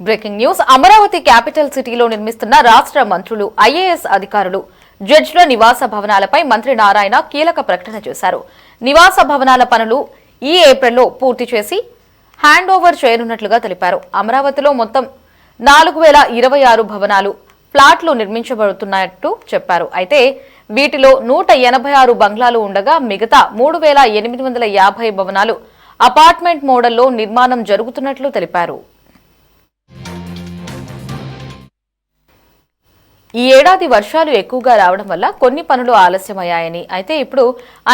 Breaking news. Amaravati capital సిటీలో నిర్మిస్తున్న రాష్ట్ర మంత్రులు ఐఏఎస్ అధికారులు జడ్జిల నివాస భవనాలపై మంత్రి నారాయణ కీలక ప్రకటన చేశారు. నివాస భవనాల పనులు ఈ ఏప్రిల్లో పూర్తి చేసి హ్యాండ్ ఓవర్ చేయనున్నట్లుగా తెలిపారు. అమరావతిలో మొత్తం నాలుగు వేల ఇరవై ఆరు భవనాలు ఫ్లాట్లు నిర్మించబడుతున్నట్టు చెప్పారు. అయితే వీటిలో నూట ఎనభై ఆరు బంగ్లాలు ఉండగా మిగతా మూడు వేల ఎనిమిది వందల యాభై భవనాలు అపార్ట్మెంట్ మోడల్లో నిర్మాణం జరుగుతున్నట్లు తెలిపారు. ఈ ఏడాది వర్షాలు ఎక్కువగా రావడం వల్ల కొన్ని పనులు ఆలస్యమయ్యాయని అయితే ఇప్పుడు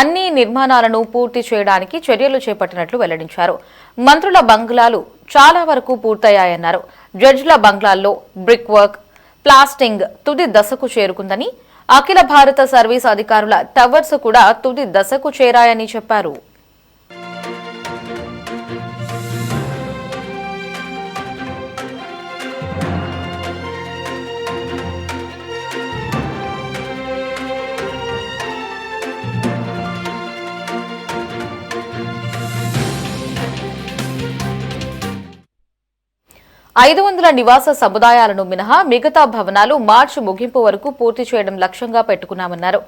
అన్ని నిర్మాణాలను పూర్తి చేయడానికి చర్యలు చేపట్టినట్లు వెల్లడించారు. మంత్రుల బంగ్లాలు చాలా వరకు పూర్తయ్యాయన్నారు. జడ్జిల బంగ్లాల్లో బ్రిక్ వర్క్ ప్లాస్టింగ్ తుది దశకు చేరుకుందని అఖిల భారత సర్వీస్ అధికారుల టవర్స్ కూడా తుది దశకు చేరాయని చెప్పారు. ఐదు వందల నివాస సముదాయాలను మినహా మిగతా భవనాలు మార్చి ముగింపు వరకు పూర్తి చేయడం లక్ష్యంగా పెట్టుకున్నామన్నారు.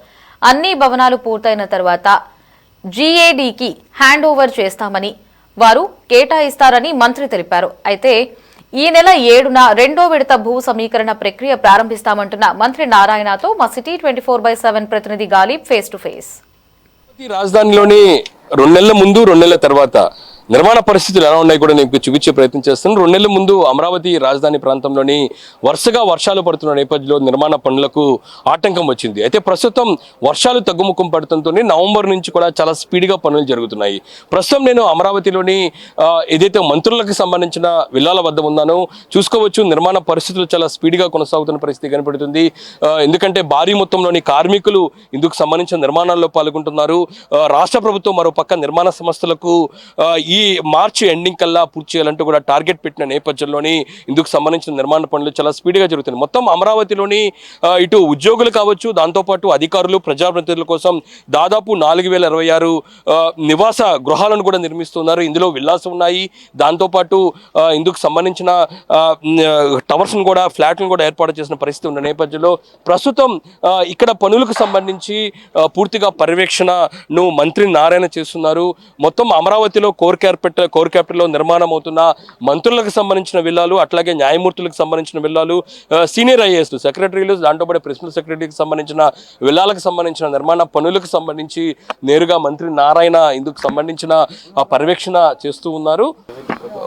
అన్ని భవనాలు పూర్తయిన తర్వాత జీఏడీకి హ్యాండ్ ఓవర్ చేస్తామని వారు కేటాయిస్తారని మంత్రి తెలిపారు. అయితే ఈ నెల ఏడున రెండో విడత భూ సమీకరణ ప్రక్రియ ప్రారంభిస్తామంటున్న మంత్రి నారాయణతో మా city twenty four by seven ప్రతినిధి గాలిబ్ ఫేస్ టు ఫేస్. రాజధానిలోని రెండు నెలల ముందు రెండు నెలల తర్వాత నిర్మాణ పరిస్థితులు ఎలా ఉన్నాయి కూడా నేను చూపించే ప్రయత్నం చేస్తాను. రెండు నెలల ముందు అమరావతి రాజధాని ప్రాంతంలోని వరుసగా వర్షాలు పడుతున్న నేపథ్యంలో నిర్మాణ పనులకు ఆటంకం వచ్చింది. అయితే ప్రస్తుతం వర్షాలు తగ్గుముఖం పడటంతో నవంబర్ నుంచి కూడా చాలా స్పీడ్గా పనులు జరుగుతున్నాయి. ప్రస్తుతం నేను అమరావతిలోని ఏదైతే మంత్రులకు సంబంధించిన విల్లాల వద్ద ఉన్నానో చూసుకోవచ్చు. నిర్మాణ పరిస్థితులు చాలా స్పీడ్గా కొనసాగుతున్న పరిస్థితి కనపడుతుంది. ఎందుకంటే భారీ మొత్తంలోని కార్మికులు ఇందుకు సంబంధించిన నిర్మాణాల్లో పాల్గొంటున్నారు. రాష్ట్ర ప్రభుత్వం మరో పక్క నిర్మాణ సంస్థలకు ఈ ఈ మార్చి ఎండింగ్ కల్లా పూర్తి చేయాలంటూ కూడా టార్గెట్ పెట్టిన నేపథ్యంలోని ఇందుకు సంబంధించిన నిర్మాణ పనులు చాలా స్పీడ్గా జరుగుతున్నాయి. మొత్తం అమరావతిలోని ఇటు ఉద్యోగులు కావచ్చు దాంతోపాటు అధికారులు ప్రజాప్రతినిధుల కోసం దాదాపు నాలుగు వేల ఇరవై ఆరు నివాస గృహాలను కూడా నిర్మిస్తున్నారు. ఇందులో విల్లాస్ ఉన్నాయి. దాంతోపాటు ఇందుకు సంబంధించిన టవర్స్ను కూడా ఫ్లాట్లను కూడా ఏర్పాటు చేసిన పరిస్థితి ఉన్న నేపథ్యంలో ప్రస్తుతం ఇక్కడ పనులకు సంబంధించి పూర్తిగా పర్యవేక్షణను మంత్రి నారాయణ చేస్తున్నారు. మొత్తం అమరావతిలో కోర్ క్యాపిటల్ కోర్ క్యాపిటల్లో నిర్మాణం అవుతున్న మంత్రులకు సంబంధించిన విల్లాలు అట్లాగే న్యాయమూర్తులకు సంబంధించిన విల్లాలు సీనియర్ ఐఏఎస్ సెక్రటరీలు దాంట్లో పాటు ప్రిన్సిపల్ సెక్రటరీకి సంబంధించిన విల్లాలకు సంబంధించిన నిర్మాణ పనులకు సంబంధించి నేరుగా మంత్రి నారాయణ ఇందుకు సంబంధించిన ఆ పర్యవేక్షణ చేస్తూ ఉన్నారు.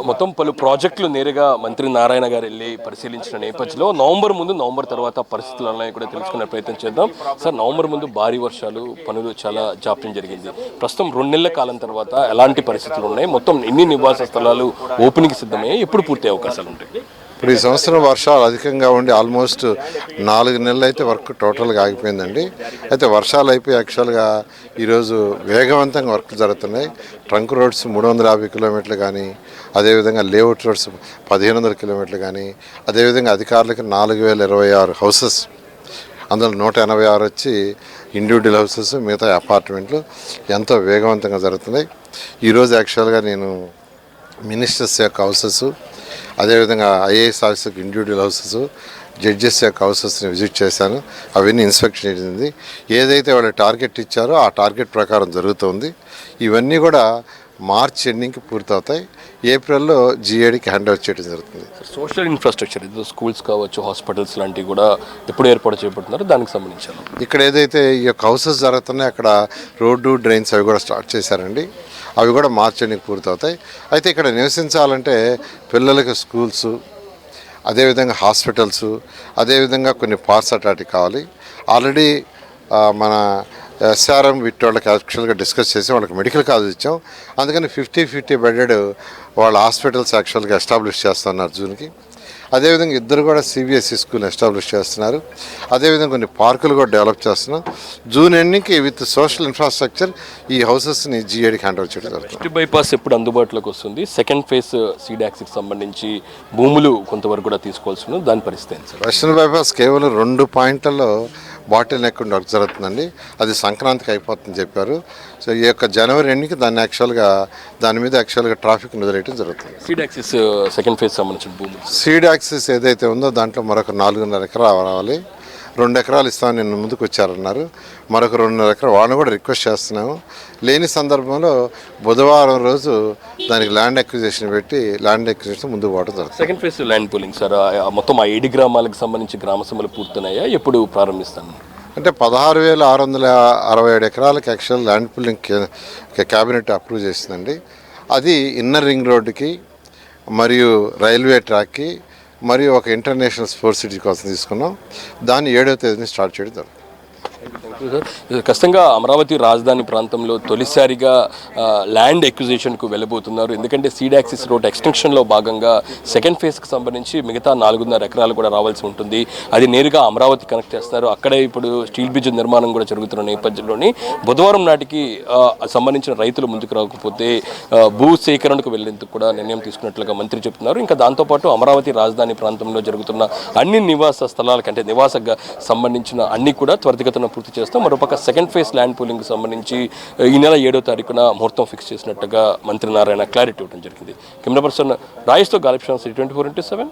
మొత్తం పలు ప్రాజెక్టులు నేరుగా మంత్రి నారాయణ గారు వెళ్ళి పరిశీలించిన నేపథ్యంలో నవంబర్ ముందు నవంబర్ తర్వాత పరిస్థితులు కూడా తెలుసుకునే ప్రయత్నం చేద్దాం. సార్ నవంబర్ ముందు భారీ వర్షాలు పనులు చాలా జాప్యం జరిగింది. ప్రస్తుతం రెండు నెలల కాలం తర్వాత ఎలాంటి పరిస్థితులు ఉన్నాయి? మొత్తం ఎన్ని నివాస స్థలాలు ఓపెనింగ్ సిద్ధమయ్యాయి? ఎప్పుడు పూర్తి అవకాశాలు ఉంటాయి? ఇప్పుడు ఈ సంవత్సరం వర్షాలు అధికంగా ఉండి ఆల్మోస్ట్ నాలుగు నెలలు అయితే వర్క్ టోటల్గా ఆగిపోయిందండి. అయితే వర్షాలు అయిపోయి యాక్చువల్గా ఈరోజు వేగవంతంగా వర్క్ జరుగుతున్నాయి. ట్రంక్ రోడ్స్ మూడు వందల యాభై కిలోమీటర్లు కానీ అదేవిధంగా లేఅవుట్ రోడ్స్ పదిహేను వందల కిలోమీటర్లు కానీ అదేవిధంగా అధికారులకి నాలుగు వేల ఇరవై ఆరు హౌసెస్ అందులో నూట ఎనభై ఆరు వచ్చి ఇండివిజువల్ హౌసెస్ మిగతా అపార్ట్మెంట్లు ఎంతో వేగవంతంగా జరుగుతున్నాయి. ఈరోజు యాక్చువల్గా నేను మినిస్టర్స్ యొక్క హౌసెస్ అదేవిధంగా ఐఏఎస్ ఆఫీసర్కి ఇండివిజువల్ హౌసెస్ జడ్జెస్ యొక్క హౌసెస్ని విజిట్ చేశాను. అవన్నీ ఇన్స్పెక్షన్ చేసింది. ఏదైతే వాళ్ళు టార్గెట్ ఇచ్చారో ఆ టార్గెట్ ప్రకారం జరుగుతుంది. ఇవన్నీ కూడా మార్చ్ ఎండింగ్కి పూర్తవుతాయి. ఏప్రిల్లో జిఏడికి హ్యాండ్ ఓవర్ చేయడం జరుగుతుంది. సోషల్ ఇన్ఫ్రాస్ట్రక్చర్ ఇది స్కూల్స్ కావచ్చు హాస్పిటల్స్ లాంటివి కూడా ఎప్పుడు ఏర్పాటు చేయబడుతున్నారు దానికి సంబంధించాను ఇక్కడ ఏదైతే ఈ యొక్క హౌసెస్ జరుగుతున్నాయో అక్కడ రోడ్డు డ్రైన్స్ అవి కూడా స్టార్ట్ చేశారండి. అవి కూడా మార్చ్ ఎండింగ్ పూర్తవుతాయి. అయితే ఇక్కడ నివసించాలంటే పిల్లలకి స్కూల్స్ అదేవిధంగా హాస్పిటల్స్ అదేవిధంగా కొన్ని పార్ట్స్ అటాటి కావాలి. ఆల్రెడీ మన ఎస్ఆర్ఎం విట్ వాళ్ళకి యాక్చువల్గా డిస్కస్ చేసి వాళ్ళకి మెడికల్ కాలేజ్ ఇచ్చాం. అందుకని ఫిఫ్టీ ఫిఫ్టీ బెడెడ్ వాళ్ళ హాస్పిటల్స్ యాక్చువల్గా ఎస్టాబ్లిష్ చేస్తున్నారు జూన్కి అదేవిధంగా ఇద్దరు కూడా సిబిఎస్ఈ స్కూల్ ఎస్టాబ్లిష్ చేస్తున్నారు. అదేవిధంగా కొన్ని పార్కులు కూడా డెవలప్ చేస్తున్నాం. జూన్ ఎండింగ్కి విత్ సోషల్ ఇన్ఫ్రాస్ట్రక్చర్ ఈ హౌసెస్ని జిఏడికి హ్యాండ్ ఓవర్ చేయడం జరుగుతుంది. బైపాస్ ఎప్పుడు అందుబాటులోకి వస్తుంది? సెకండ్ ఫేజ్ సీడాక్స్కి సంబంధించి భూములు కొంతవరకు కూడా తీసుకోవాల్సి ఉంది దాని పరిస్థితి వెస్టర్న్ బైపాస్ కేవలం రెండు పాయింట్లలో బాటిల్ నెక్ వర్క్ జరుగుతుందండి. అది సంక్రాంతికి అయిపోతుందని చెప్పారు. సో ఈ యొక్క జనవరి ఎండ్కి దాన్ని యాక్చువల్గా దాని మీద యాక్చువల్గా ట్రాఫిక్ వదిలేయడం జరుగుతుంది. సీడ్ యాక్సిస్ సెకండ్ ఫేజ్ సంబంధించిన భూములు. సీడ్ యాక్సిస్ ఏదైతే ఉందో దాంట్లో మరొక నాలుగున్నర ఎకరాలు రావాలి. రెండు ఎకరాలు ఇస్తామని నిన్న ముందుకు వచ్చారన్నారు. మరొక రెండున్నర ఎకరాలు వాళ్ళని కూడా రిక్వెస్ట్ చేస్తున్నాము. లేని సందర్భంలో బుధవారం రోజు దానికి ల్యాండ్ అక్విజిషన్ పెట్టి ల్యాండ్ అక్విజిషన్ ముందుకు పోవడం జరుగుతుంది. Second phase land pooling sir మొత్తం ఆ ఏడు గ్రామాలకు సంబంధించి గ్రామ సభలు పూర్తున్నాయా ఎప్పుడు ప్రారంభిస్తాను? అంటే పదహారు వేల ఆరు వందల అరవై ఏడు ఎకరాలకు actual land pooling cabinet approve చేసిందండి. అది ఇన్నర్ రింగ్ రోడ్డుకి మరియు రైల్వే ట్రాక్కి మరియు ఒక ఇంటర్నేషనల్ స్పోర్ట్స్ సిటీ కోసం తీసుకున్నాం. దాన్ని ఏడవ తేదీని స్టార్ట్ చేయడం జరుగుతుంది. ఖచ్చితంగా అమరావతి రాజధాని ప్రాంతంలో తొలిసారిగా ల్యాండ్ ఎక్విజిషన్కు వెళ్ళబోతున్నారు. ఎందుకంటే సీడాక్సిస్ రోడ్ ఎక్స్టెన్షన్లో భాగంగా సెకండ్ ఫేజ్కి సంబంధించి మిగతా నాలుగున్నర ఎకరాలు కూడా రావాల్సి ఉంటుంది. అది నేరుగా అమరావతి కనెక్ట్ చేస్తారు. అక్కడే ఇప్పుడు స్టీల్ బ్రిడ్జ్ నిర్మాణం కూడా జరుగుతున్న నేపథ్యంలోని బుధవారం నాటికి సంబంధించిన రైతులు ముందుకు రాకపోతే భూ సేకరణకు వెళ్ళేందుకు కూడా నిర్ణయం తీసుకున్నట్లుగా మంత్రి చెప్తున్నారు. ఇంకా దాంతోపాటు అమరావతి రాజధాని ప్రాంతంలో జరుగుతున్న అన్ని నివాస స్థలాల కంటే నివాస సంబంధించిన అన్ని కూడా త్వరితగతిన పూర్తి చేస్తాం. మరోపక్క సెకండ్ ఫేజ్ ల్యాండ్ పూలింగ్కి సంబంధించి ఈ నెల ఏడో తారీఖున ముహూర్తం ఫిక్స్ చేసినట్టుగా మంత్రి నారాయణ క్లారిటీ ఇవ్వడం జరిగింది. Camera person రాయేష్తో Galib twenty four into seven.